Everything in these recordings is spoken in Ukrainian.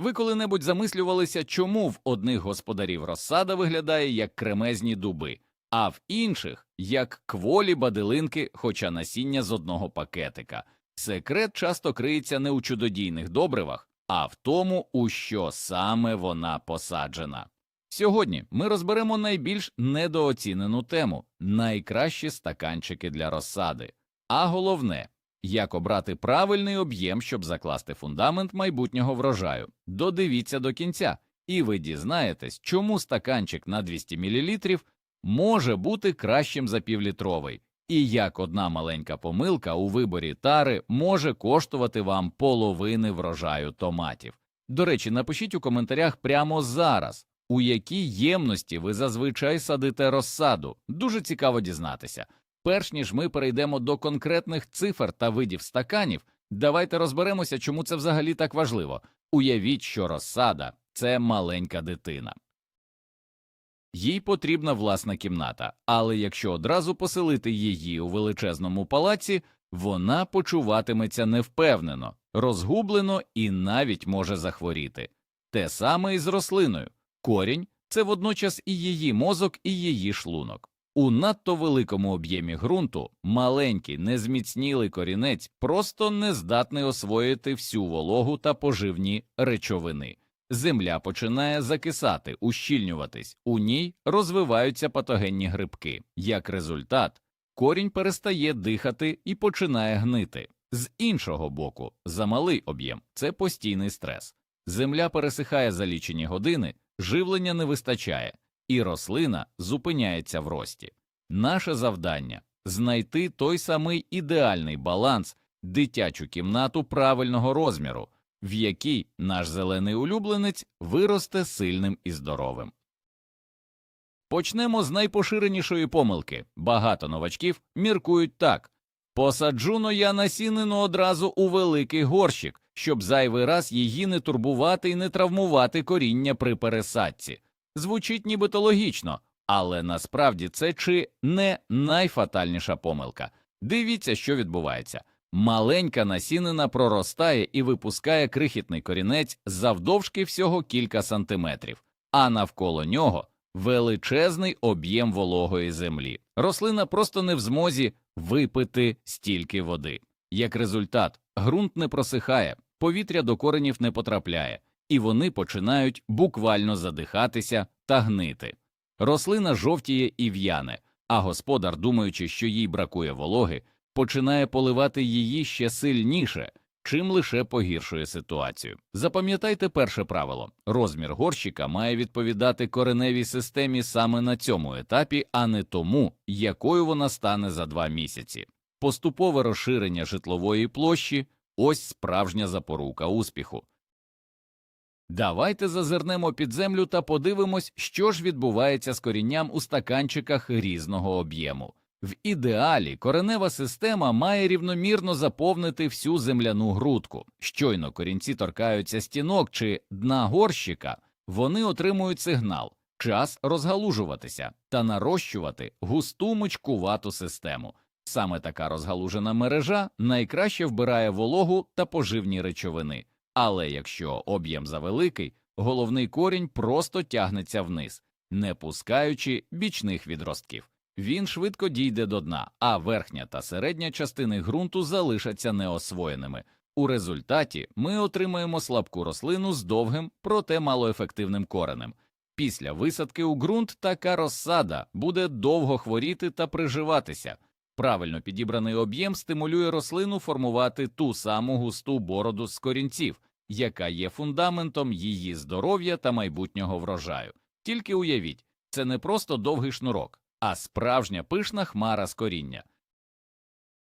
Ви коли-небудь замислювалися, чому в одних господарів розсада виглядає як кремезні дуби, а в інших як кволі бадилинки, хоча насіння з одного пакетика. Секрет часто криється не у чудодійних добривах, а в тому, у що саме вона посаджена. Сьогодні ми розберемо найбільш недооцінену тему найкращі стаканчики для розсади. А головне, як обрати правильний об'єм, щоб закласти фундамент майбутнього врожаю. Додивіться до кінця, і ви дізнаєтесь, чому стаканчик на 200 мл може бути кращим за півлітровий, і як одна маленька помилка у виборі тари може коштувати вам половини врожаю томатів. До речі, напишіть у коментарях прямо зараз, у якій ємності ви зазвичай садите розсаду. Дуже цікаво дізнатися. Перш ніж ми перейдемо до конкретних цифр та видів стаканів, давайте розберемося, чому це взагалі так важливо. Уявіть, що розсада це маленька дитина. Їй потрібна власна кімната, але якщо одразу поселити її у величезному палаці, вона почуватиметься невпевнено, розгублено і навіть може захворіти. Те саме і з рослиною. Корінь це водночас і її мозок, і її шлунок. У надто великому об'ємі ґрунту маленький незміцнілий корінець просто не здатний освоїти всю вологу та поживні речовини. Земля починає закисати, ущільнюватись, у ній розвиваються патогенні грибки. Як результат, корінь перестає дихати і починає гнити. З іншого боку, замалий об'єм це постійний стрес. Земля пересихає за лічені години, живлення не вистачає, і рослина зупиняється в рості. Наше завдання знайти той самий ідеальний баланс, дитячу кімнату правильного розміру, в якій наш зелений улюбленець виросте сильним і здоровим. Почнемо з найпоширенішої помилки. Багато новачків міркують так посаджу-но я насінину одразу у великий горщик, щоб зайвий раз її не турбувати і не травмувати коріння при пересадці. Звучить нібито логічно, але насправді це чи не найфатальніша помилка. Дивіться, що відбувається. Маленька насінина проростає і випускає крихітний корінець завдовжки всього кілька сантиметрів, а навколо нього величезний об'єм вологої землі. Рослина просто не в змозі випити стільки води. Як результат, ґрунт не просихає, повітря до коренів не потрапляє, і вони починають буквально задихатися та гнити. Рослина жовтіє і в'яне, а господар, думаючи, що їй бракує вологи, починає поливати її ще сильніше, чим лише погіршує ситуацію. Запам'ятайте перше правило розмір горщика має відповідати кореневій системі саме на цьому етапі, а не тому, якою вона стане за два місяці. Поступове розширення житлової площі ось справжня запорука успіху. Давайте зазирнемо під землю та подивимось, що ж відбувається з корінням у стаканчиках різного об'єму. В ідеалі коренева система має рівномірно заповнити всю земляну грудку. Щойно корінці торкаються стінок чи дна горщика, вони отримують сигнал час розгалужуватися та нарощувати густу мочкувату систему. Саме така розгалужена мережа найкраще вбирає вологу та поживні речовини. Але якщо об'єм завеликий, головний корінь просто тягнеться вниз, не пускаючи бічних відростків. Він швидко дійде до дна, а верхня та середня частини ґрунту залишаться неосвоєними. У результаті ми отримаємо слабку рослину з довгим, проте малоефективним коренем. Після висадки у ґрунт така розсада буде довго хворіти та приживатися. Правильно підібраний об'єм стимулює рослину формувати ту саму густу бороду з корінців, яка є фундаментом її здоров'я та майбутнього врожаю. Тільки уявіть, це не просто довгий шнурок, а справжня пишна хмара з коріння.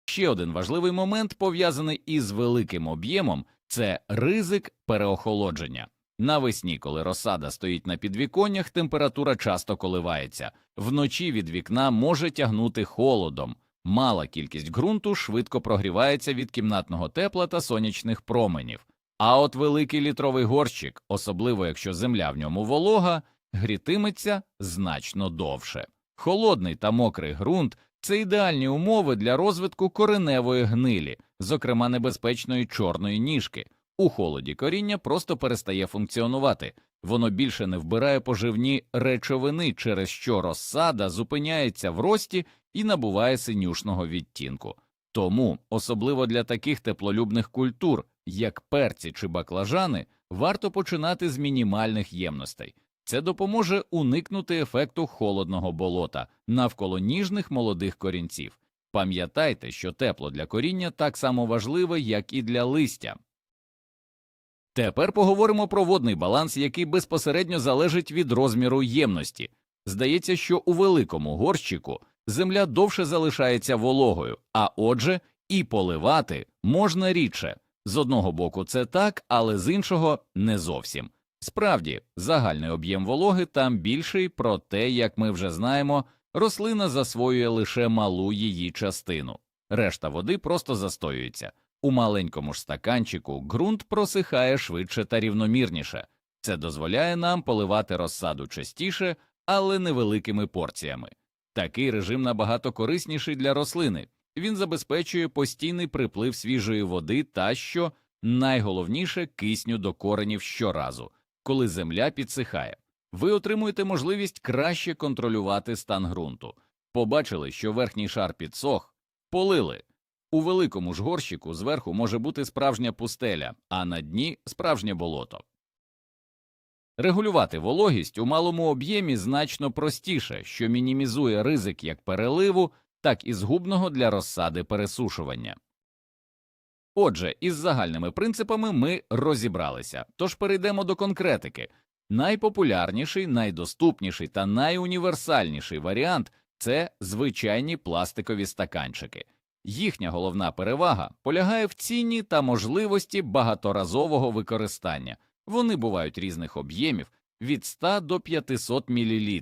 Ще один важливий момент, пов'язаний із великим об'ємом, це ризик переохолодження. Навесні, коли розсада стоїть на підвіконнях, температура часто коливається, вночі від вікна може тягнути холодом, мала кількість ґрунту швидко прогрівається від кімнатного тепла та сонячних променів. А от великий літровий горщик, особливо якщо земля в ньому волога, грітиметься значно довше. Холодний та мокрий ґрунт це ідеальні умови для розвитку кореневої гнилі, зокрема небезпечної чорної ніжки. У холоді коріння просто перестає функціонувати, воно більше не вбирає поживні речовини, через що розсада зупиняється в рості і набуває синюшного відтінку. Тому, особливо для таких теплолюбних культур, як перці чи баклажани, варто починати з мінімальних ємностей. Це допоможе уникнути ефекту холодного болота навколо ніжних молодих корінців. Пам'ятайте, що тепло для коріння так само важливе, як і для листя. Тепер поговоримо про водний баланс, який безпосередньо залежить від розміру ємності. Здається, що у великому горщику земля довше залишається вологою, а отже, і поливати можна рідше. З одного боку це так, але з іншого не зовсім. Справді, загальний об'єм вологи там більший, проте, як ми вже знаємо, рослина засвоює лише малу її частину. Решта води просто застоюється. У маленькому ж стаканчику ґрунт просихає швидше та рівномірніше. Це дозволяє нам поливати розсаду частіше, але невеликими порціями. Такий режим набагато корисніший для рослини. Він забезпечує постійний приплив свіжої води та, що найголовніше, кисню до коренів щоразу, коли земля підсихає. Ви отримуєте можливість краще контролювати стан ґрунту. Побачили, що верхній шар підсох, полили. У великому ж горщику зверху може бути справжня пустеля, а на дні справжнє болото. Регулювати вологість у малому об'ємі значно простіше, що мінімізує ризик як переливу, так і згубного для розсади пересушування. Отже, із загальними принципами ми розібралися, тож перейдемо до конкретики. Найпопулярніший, найдоступніший та найуніверсальніший варіант це звичайні пластикові стаканчики. Їхня головна перевага полягає в ціні та можливості багаторазового використання. Вони бувають різних об'ємів від 100 до 500 мл,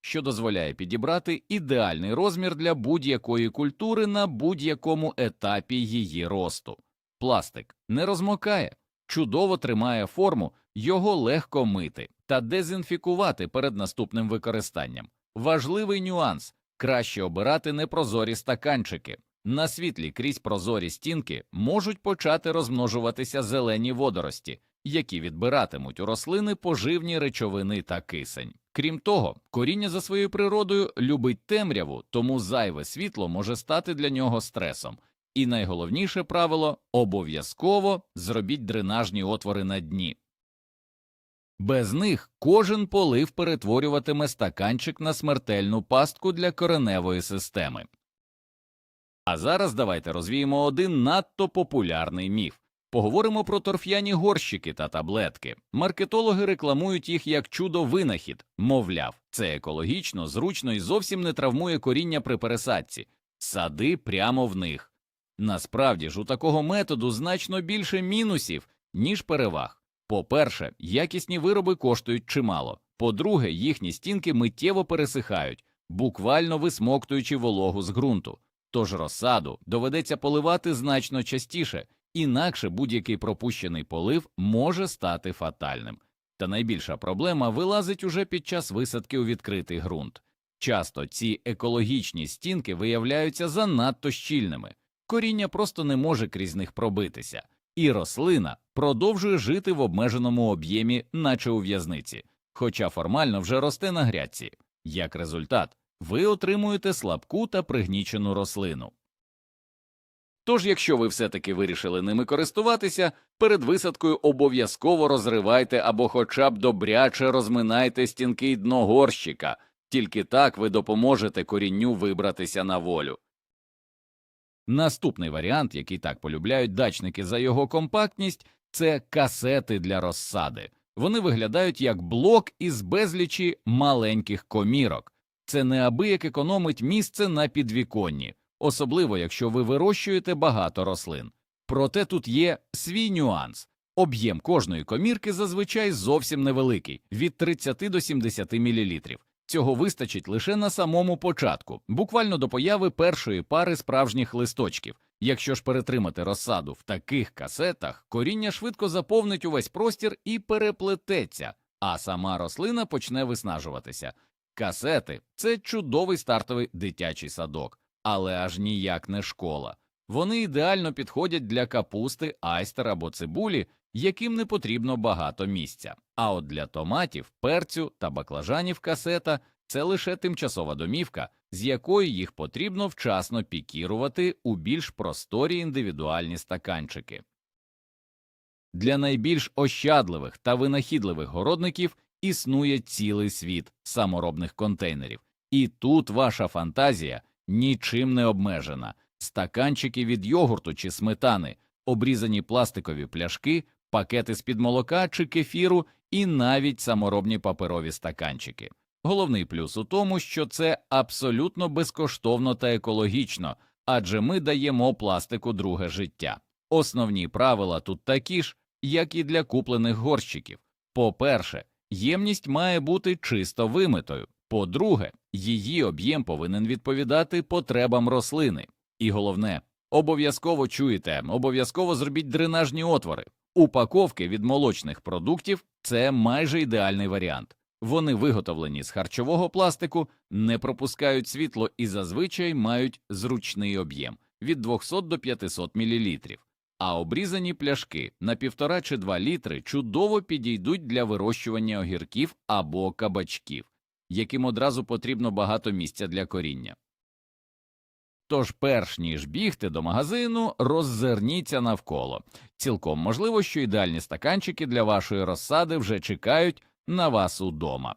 що дозволяє підібрати ідеальний розмір для будь-якої культури на будь-якому етапі її росту. Пластик не розмокає, чудово тримає форму, його легко мити та дезінфікувати перед наступним використанням. Важливий нюанс краще обирати непрозорі стаканчики. На світлі крізь прозорі стінки можуть почати розмножуватися зелені водорості, які відбиратимуть у рослини поживні речовини та кисень. Крім того, коріння за своєю природою любить темряву, тому зайве світло може стати для нього стресом. І найголовніше правило обов'язково зробіть дренажні отвори на дні. Без них кожен полив перетворюватиме стаканчик на смертельну пастку для кореневої системи. А зараз давайте розвіємо один надто популярний міф. Поговоримо про торф'яні горщики та таблетки. Маркетологи рекламують їх як чудо винахід, мовляв, це екологічно, зручно і зовсім не травмує коріння при пересадці. Сади прямо в них. Насправді ж у такого методу значно більше мінусів, ніж переваг. По-перше, якісні вироби коштують чимало. По-друге, їхні стінки миттєво пересихають, буквально висмоктуючи вологу з ґрунту. Тож розсаду доведеться поливати значно частіше, інакше будь-який пропущений полив може стати фатальним. Та найбільша проблема вилазить уже під час висадки у відкритий ґрунт. Часто ці екологічні стінки виявляються занадто щільними, коріння просто не може крізь них пробитися, і рослина продовжує жити в обмеженому об'ємі, наче у в'язниці, хоча формально вже росте на грядці. Як результат, ви отримуєте слабку та пригнічену рослину. Тож, якщо ви все-таки вирішили ними користуватися, перед висадкою обов'язково розривайте або хоча б добряче розминайте стінки й дно горщика, тільки так ви допоможете корінню вибратися на волю. Наступний варіант, який так полюбляють дачники за його компактність, це касети для розсади. Вони виглядають як блок із безлічі маленьких комірок. Це неабияк економить місце на підвіконні, особливо якщо ви вирощуєте багато рослин. Проте тут є свій нюанс. Об'єм кожної комірки зазвичай зовсім невеликий від 30 до 70 мл. Цього вистачить лише на самому початку, буквально до появи першої пари справжніх листочків. Якщо ж перетримати розсаду в таких касетах, коріння швидко заповнить увесь простір і переплететься, а сама рослина почне виснажуватися. Касети це чудовий стартовий дитячий садок, але аж ніяк не школа. Вони ідеально підходять для капусти, айстер або цибулі, яким не потрібно багато місця. А от для томатів, перцю та баклажанів касета це лише тимчасова домівка, з якою їх потрібно вчасно пікірувати у більш просторі індивідуальні стаканчики. Для найбільш ощадливих та винахідливих городників існує цілий світ саморобних контейнерів, і тут ваша фантазія нічим не обмежена. Стаканчики від йогурту чи сметани, обрізані пластикові пляшки, пакети з-під молока чи кефіру і навіть саморобні паперові стаканчики. Головний плюс у тому, що це абсолютно безкоштовно та екологічно, адже ми даємо пластику друге життя. Основні правила тут такі ж, як і для куплених горщиків. По-перше, ємність має бути чисто вимитою. По-друге, її об'єм повинен відповідати потребам рослини. І головне, обов'язково чуєте, обов'язково зробіть дренажні отвори. Упаковки від молочних продуктів це майже ідеальний варіант. Вони виготовлені з харчового пластику, не пропускають світло і зазвичай мають зручний об'єм від 200 до 500 мл. А обрізані пляшки на 1,5 чи 2 літри чудово підійдуть для вирощування огірків або кабачків, яким одразу потрібно багато місця для коріння. Тож, перш ніж бігти до магазину, роззирніться навколо. Цілком можливо, що ідеальні стаканчики для вашої розсади вже чекають на вас удома.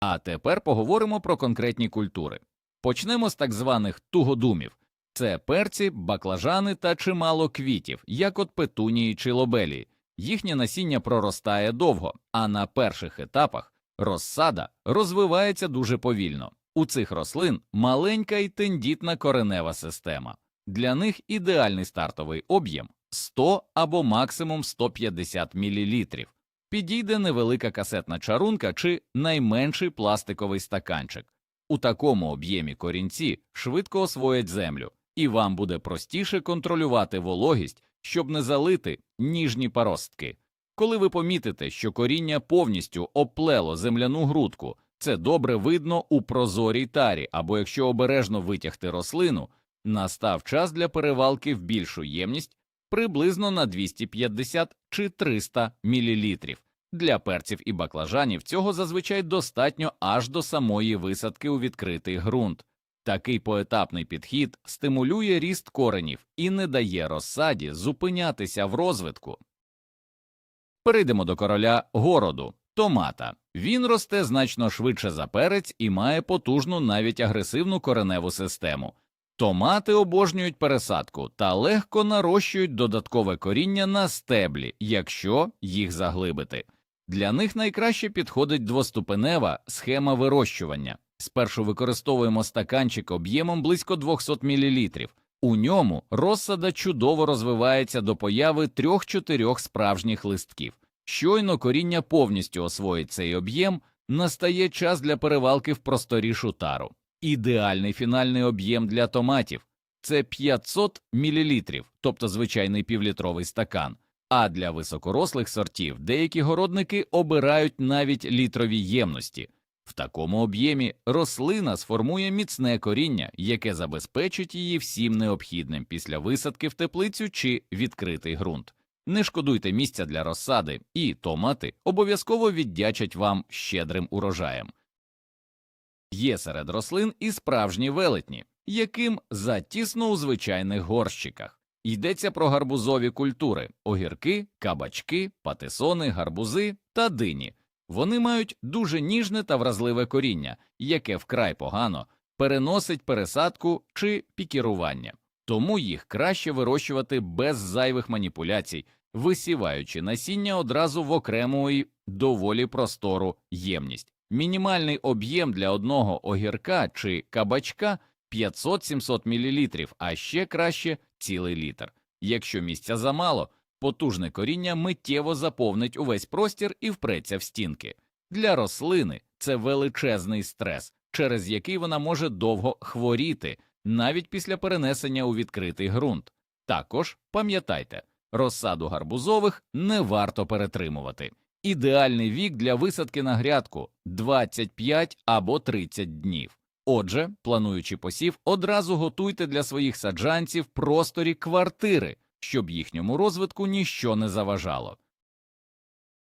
А тепер поговоримо про конкретні культури. Почнемо з так званих тугодумів це перці, баклажани та чимало квітів, як от петунії чи лобелії. Їхнє насіння проростає довго, а на перших етапах розсада розвивається дуже повільно. У цих рослин маленька і тендітна коренева система. Для них ідеальний стартовий об'єм 100 або максимум 150 мл. Підійде невелика касетна чарунка чи найменший пластиковий стаканчик. У такому об'ємі корінці швидко освоять землю, і вам буде простіше контролювати вологість, щоб не залити ніжні паростки. Коли ви помітите, що коріння повністю оплело земляну грудку, це добре видно у прозорій тарі, або якщо обережно витягти рослину, настав час для перевалки в більшу ємність приблизно на 250 чи 300 мл. Для перців і баклажанів цього зазвичай достатньо аж до самої висадки у відкритий ґрунт. Такий поетапний підхід стимулює ріст коренів і не дає розсаді зупинятися в розвитку. Перейдемо до короля городу томата. Він росте значно швидше за перець і має потужну навіть агресивну кореневу систему. Томати обожнюють пересадку та легко нарощують додаткове коріння на стеблі, якщо їх заглибити. Для них найкраще підходить двоступенева схема вирощування. Спершу використовуємо стаканчик об'ємом близько 200 мл. У ньому розсада чудово розвивається до появи трьох-чотирьох справжніх листків. Щойно коріння повністю освоїть цей об'єм, настає час для перевалки в просторішу тару. Ідеальний фінальний об'єм для томатів це 500 мл, тобто звичайний півлітровий стакан. А для високорослих сортів деякі городники обирають навіть літрові ємності. В такому об'ємі рослина сформує міцне коріння, яке забезпечить її всім необхідним після висадки в теплицю чи відкритий ґрунт. Не шкодуйте місця для розсади, і томати обов'язково віддячать вам щедрим урожаєм. Є серед рослин і справжні велетні, яким затісно у звичайних горщиках. Йдеться про гарбузові культури огірки, кабачки, патисони, гарбузи та дині. Вони мають дуже ніжне та вразливе коріння, яке вкрай погано переносить пересадку чи пікірування, тому їх краще вирощувати без зайвих маніпуляцій, висіваючи насіння одразу в окрему і доволі простору ємність. Мінімальний об'єм для одного огірка чи кабачка 500-700 мл, а ще краще цілий літр. Якщо місця замало, потужне коріння миттєво заповнить увесь простір і впреться в стінки. Для рослини це величезний стрес, через який вона може довго хворіти, навіть після перенесення у відкритий ґрунт. Також пам'ятайте, розсаду гарбузових не варто перетримувати. Ідеальний вік для висадки на грядку 25 або 30 днів. Отже, плануючи посів, одразу готуйте для своїх саджанців просторі квартири, щоб їхньому розвитку ніщо не заважало.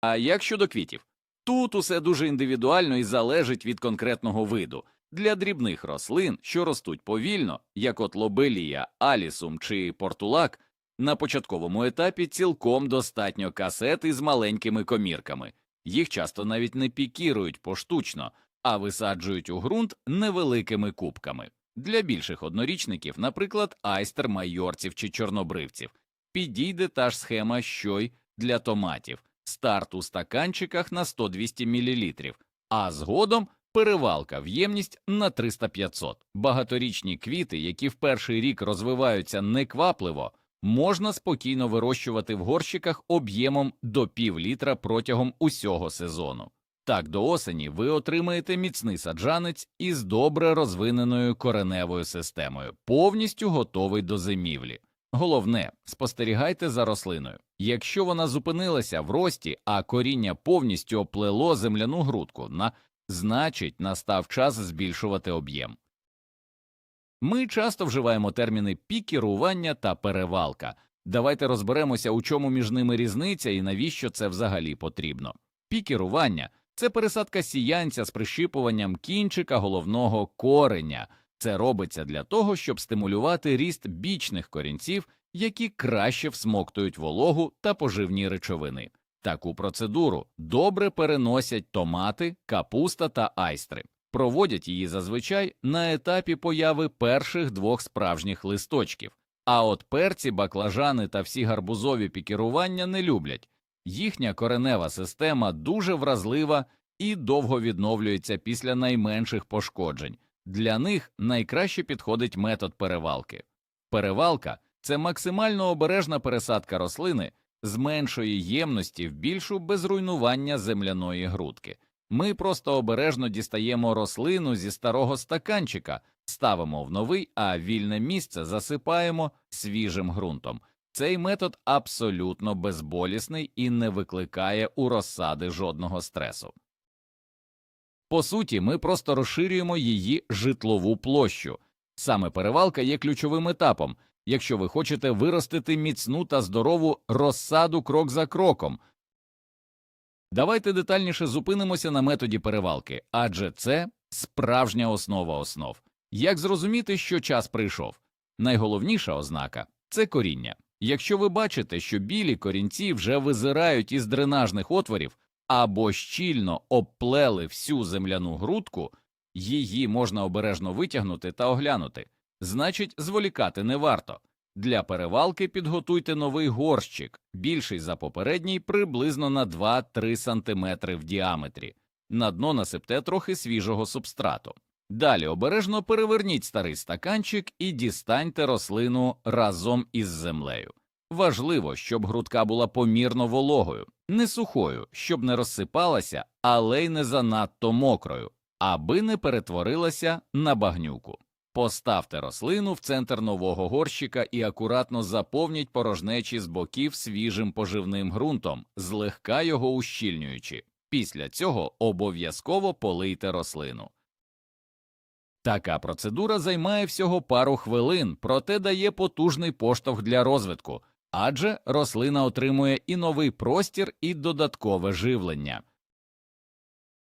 А як щодо квітів? Тут усе дуже індивідуально і залежить від конкретного виду. Для дрібних рослин, що ростуть повільно, як от лобелія, алісум чи портулак, на початковому етапі цілком достатньо касет із маленькими комірками. Їх часто навіть не пікірують поштучно, а висаджують у ґрунт невеликими кубками. Для більших однорічників, наприклад, айстер майорців чи чорнобривців, підійде та ж схема, що й для томатів, старт у стаканчиках на 100-200 мл, а згодом перевалка в ємність на 300-500. Багаторічні квіти, які в перший рік розвиваються неквапливо, можна спокійно вирощувати в горщиках об'ємом до пів літра протягом усього сезону. Так до осені ви отримаєте міцний саджанець із добре розвиненою кореневою системою, повністю готовий до зимівлі. Головне, спостерігайте за рослиною. Якщо вона зупинилася в рості, а коріння повністю оплело земляну грудку, на значить настав час збільшувати об'єм. Ми часто вживаємо терміни пікірування та перевалка. Давайте розберемося, у чому між ними різниця і навіщо це взагалі потрібно. Пікірування це пересадка сіянця з прищипуванням кінчика головного кореня. Це робиться для того, щоб стимулювати ріст бічних корінців, які краще всмоктують вологу та поживні речовини. Таку процедуру добре переносять томати, капуста та айстри. Проводять її зазвичай на етапі появи перших двох справжніх листочків. А от перці, баклажани та всі гарбузові пікірування не люблять. Їхня коренева система дуже вразлива і довго відновлюється після найменших пошкоджень. Для них найкраще підходить метод перевалки. Перевалка це максимально обережна пересадка рослини з меншої ємності в більшу без руйнування земляної грудки. Ми просто обережно дістаємо рослину зі старого стаканчика, ставимо в новий, а вільне місце засипаємо свіжим ґрунтом. Цей метод абсолютно безболісний і не викликає у розсади жодного стресу. По суті, ми просто розширюємо її житлову площу. Саме перевалка є ключовим етапом, якщо ви хочете виростити міцну та здорову розсаду крок за кроком. Давайте детальніше зупинимося на методі перевалки, адже це справжня основа основ. Як зрозуміти, що час прийшов? Найголовніша ознака це коріння. Якщо ви бачите, що білі корінці вже визирають із дренажних отворів або щільно обплели всю земляну грудку, її можна обережно витягнути та оглянути. Значить, зволікати не варто. Для перевалки підготуйте новий горщик, більший за попередній приблизно на 2-3 см в діаметрі. На дно насипте трохи свіжого субстрату. Далі обережно переверніть старий стаканчик і дістаньте рослину разом із землею. Важливо, щоб грудка була помірно вологою, не сухою, щоб не розсипалася, але й не занадто мокрою, аби не перетворилася на багнюку. Поставте рослину в центр нового горщика і акуратно заповніть порожнечі з боків свіжим поживним ґрунтом, злегка його ущільнюючи. Після цього обов'язково полийте рослину. Така процедура займає всього пару хвилин, проте дає потужний поштовх для розвитку, адже рослина отримує і новий простір, і додаткове живлення.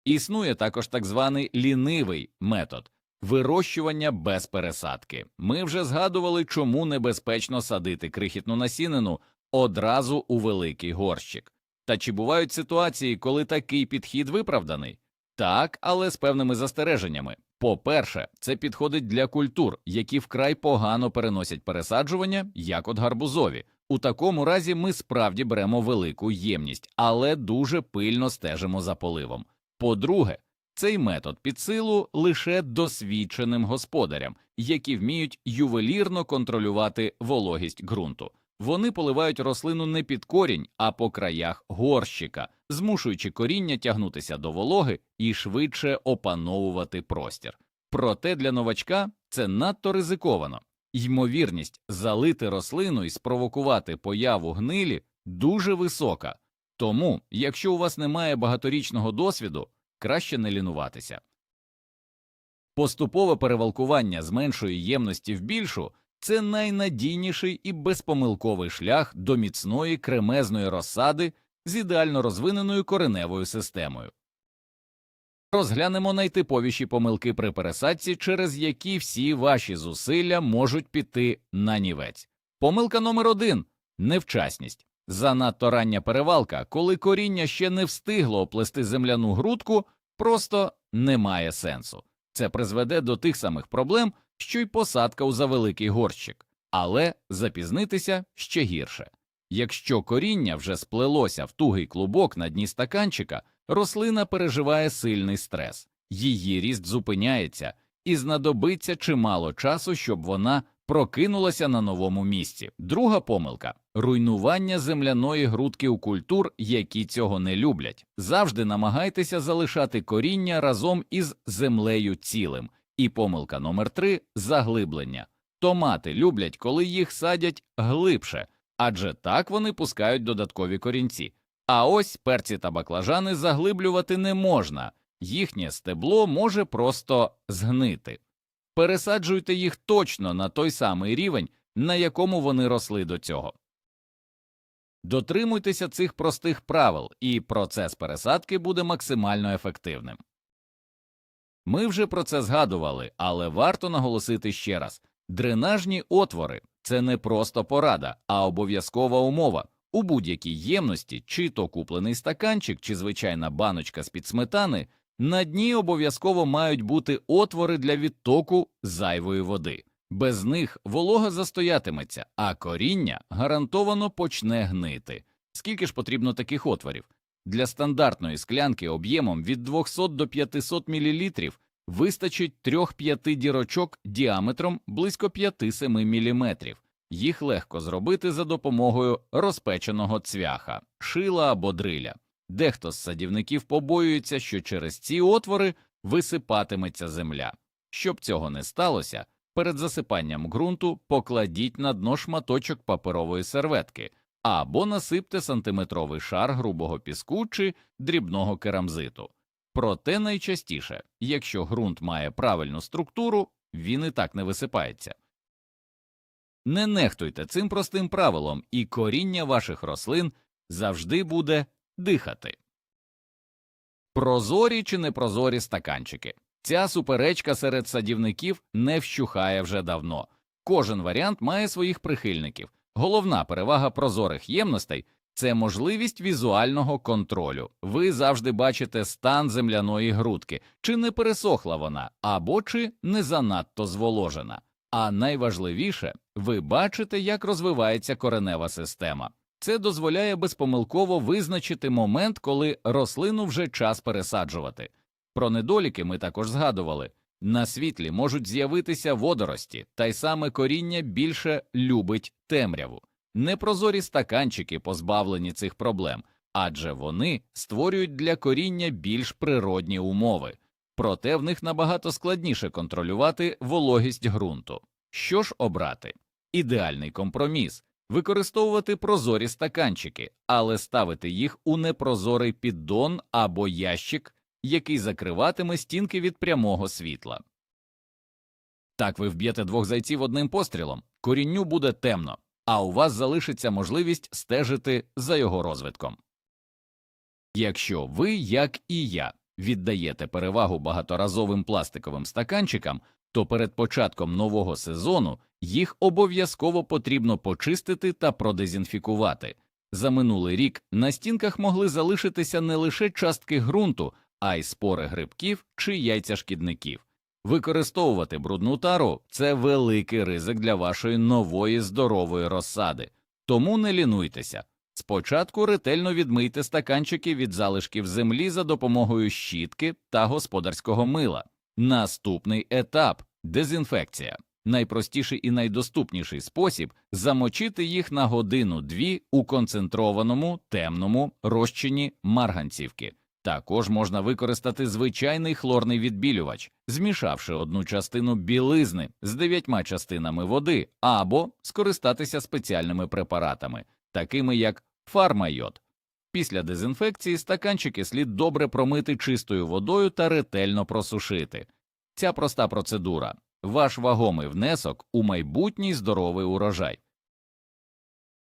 Існує також так званий лінивий метод вирощування без пересадки. Ми вже згадували, чому небезпечно садити крихітну насінину одразу у великий горщик. Та чи бувають ситуації, коли такий підхід виправданий? Так, але з певними застереженнями. По-перше, це підходить для культур, які вкрай погано переносять пересаджування, як от гарбузові. У такому разі ми справді беремо велику ємність, але дуже пильно стежимо за поливом. По-друге, цей метод під силу лише досвідченим господарям, які вміють ювелірно контролювати вологість ґрунту. Вони поливають рослину не під корінь, а по краях горщика, змушуючи коріння тягнутися до вологи і швидше опановувати простір. Проте для новачка це надто ризиковано. Ймовірність залити рослину і спровокувати появу гнилі дуже висока. Тому, якщо у вас немає багаторічного досвіду, краще не лінуватися. Поступове перевалкування з меншої ємності в більшу це найнадійніший і безпомилковий шлях до міцної кремезної розсади з ідеально розвиненою кореневою системою. Розглянемо найтиповіші помилки при пересадці, через які всі ваші зусилля можуть піти на нівець. Помилка номер один невчасність. Занадто рання перевалка, коли коріння ще не встигло оплести земляну грудку, просто не має сенсу. Це призведе до тих самих проблем, що й посадка у завеликий горщик, але запізнитися ще гірше. Якщо коріння вже сплелося в тугий клубок на дні стаканчика, рослина переживає сильний стрес, її ріст зупиняється і знадобиться чимало часу, щоб вона прокинулася на новому місці. Друга помилка руйнування земляної грудки у культур, які цього не люблять. Завжди намагайтеся залишати коріння разом із землею цілим. І помилка номер три заглиблення. Томати люблять, коли їх садять глибше, адже так вони пускають додаткові корінці. А ось перці та баклажани заглиблювати не можна, їхнє стебло може просто згнити. Пересаджуйте їх точно на той самий рівень, на якому вони росли до цього. Дотримуйтеся цих простих правил, і процес пересадки буде максимально ефективним. Ми вже про це згадували, але варто наголосити ще раз дренажні отвори це не просто порада, а обов'язкова умова. У будь-якій ємності, чи то куплений стаканчик, чи звичайна баночка з під сметани, на дні обов'язково мають бути отвори для відтоку зайвої води. Без них волога застоятиметься, а коріння гарантовано почне гнити. Скільки ж потрібно таких отворів? Для стандартної склянки об'ємом від 200 до 500 мл вистачить 3-5 дірочок діаметром близько 5-7 мм. Їх легко зробити за допомогою розпеченого цвяха, шила або дриля. Дехто з садівників побоюється, що через ці отвори висипатиметься земля. Щоб цього не сталося, перед засипанням ґрунту покладіть на дно шматочок паперової серветки або насипте сантиметровий шар грубого піску чи дрібного керамзиту. Проте найчастіше, якщо ґрунт має правильну структуру, він і так не висипається. Не нехтуйте цим простим правилом, і коріння ваших рослин завжди буде дихати. Прозорі чи непрозорі стаканчики. Ця суперечка серед садівників не вщухає вже давно. Кожен варіант має своїх прихильників. Головна перевага прозорих ємностей це можливість візуального контролю. Ви завжди бачите стан земляної грудки, чи не пересохла вона, або чи не занадто зволожена. А найважливіше, ви бачите, як розвивається коренева система. Це дозволяє безпомилково визначити момент, коли рослину вже час пересаджувати. Про недоліки ми також згадували. На світлі можуть з'явитися водорості, та й саме коріння більше любить темряву. Непрозорі стаканчики позбавлені цих проблем, адже вони створюють для коріння більш природні умови, проте в них набагато складніше контролювати вологість ґрунту. Що ж обрати? Ідеальний компроміс використовувати прозорі стаканчики, але ставити їх у непрозорий піддон або ящик, який закриватиме стінки від прямого світла. Так ви вб'єте двох зайців одним пострілом, корінню буде темно, а у вас залишиться можливість стежити за його розвитком. Якщо ви, як і я, віддаєте перевагу багаторазовим пластиковим стаканчикам, то перед початком нового сезону їх обов'язково потрібно почистити та продезінфікувати. За минулий рік на стінках могли залишитися не лише частки ґрунту, а й спори грибків чи яйця шкідників. Використовувати брудну тару це великий ризик для вашої нової здорової розсади, тому не лінуйтеся. Спочатку ретельно відмийте стаканчики від залишків землі за допомогою щітки та господарського мила. Наступний етап дезінфекція. Найпростіший і найдоступніший спосіб замочити їх на годину-дві у концентрованому темному розчині марганцівки. Також можна використати звичайний хлорний відбілювач, змішавши одну частину білизни з дев'ятьма частинами води, або скористатися спеціальними препаратами, такими як фармайод. Після дезінфекції стаканчики слід добре промити чистою водою та ретельно просушити. Ця проста процедура ваш вагомий внесок у майбутній здоровий урожай.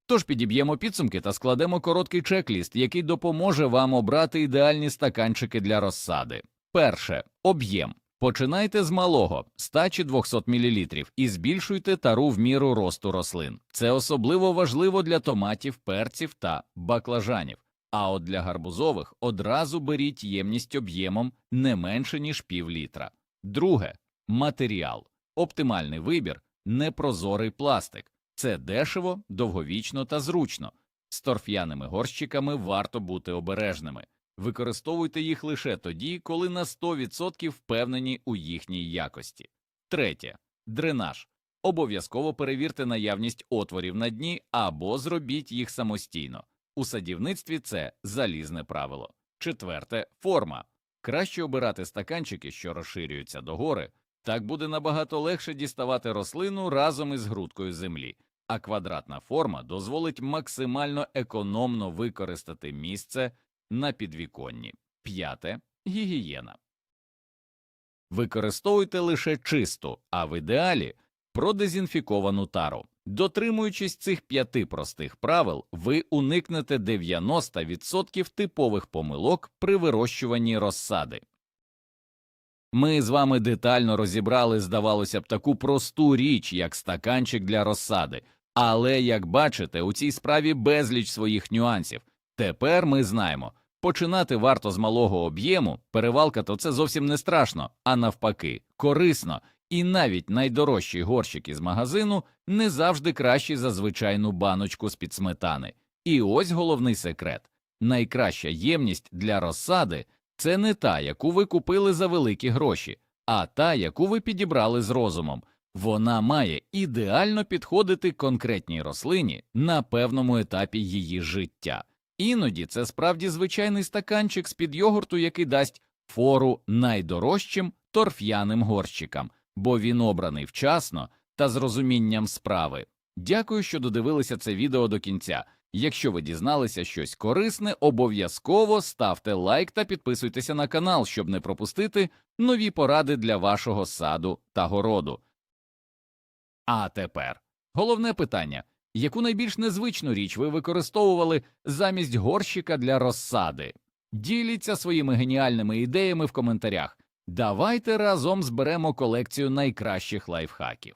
Тож підіб'ємо підсумки та складемо короткий чек-ліст, який допоможе вам обрати ідеальні стаканчики для розсади. Перше об'єм. Починайте з малого 100 чи 200 мл і збільшуйте тару в міру росту рослин. Це особливо важливо для томатів, перців та баклажанів. А от для гарбузових одразу беріть ємність об'ємом не менше ніж пів літра. Друге матеріал. Оптимальний вибір непрозорий пластик. Це дешево, довговічно та зручно. З торф'яними горщиками варто бути обережними. Використовуйте їх лише тоді, коли на 100% впевнені у їхній якості. Третє дренаж. Обов'язково перевірте наявність отворів на дні або зробіть їх самостійно. У садівництві це залізне правило. Четверте форма. Краще обирати стаканчики, що розширюються догори, так буде набагато легше діставати рослину разом із грудкою землі, а квадратна форма дозволить максимально економно використати місце на підвіконні. П'яте гігієна. Використовуйте лише чисту, а в ідеалі продезінфіковану тару. Дотримуючись цих п'яти простих правил, ви уникнете 90% типових помилок при вирощуванні розсади. Ми з вами детально розібрали, здавалося б, таку просту річ, як стаканчик для розсади, але, як бачите, у цій справі безліч своїх нюансів. Тепер ми знаємо, починати варто з малого об'єму, перевалка то це зовсім не страшно, а навпаки, корисно, і навіть найдорожчий горщик із магазину не завжди кращий за звичайну баночку з-під сметани. І ось головний секрет найкраща ємність для розсади це не та, яку ви купили за великі гроші, а та, яку ви підібрали з розумом. Вона має ідеально підходити конкретній рослині на певному етапі її життя. Іноді це справді звичайний стаканчик з-під йогурту, який дасть фору найдорожчим торф'яним горщикам, бо він обраний вчасно та з розумінням справи. Дякую, що додивилися це відео до кінця. Якщо ви дізналися щось корисне, обов'язково ставте лайк та підписуйтеся на канал, щоб не пропустити нові поради для вашого саду та городу. А тепер головне питання яку найбільш незвичну річ ви використовували замість горщика для розсади? Діліться своїми геніальними ідеями в коментарях. Давайте разом зберемо колекцію найкращих лайфхаків.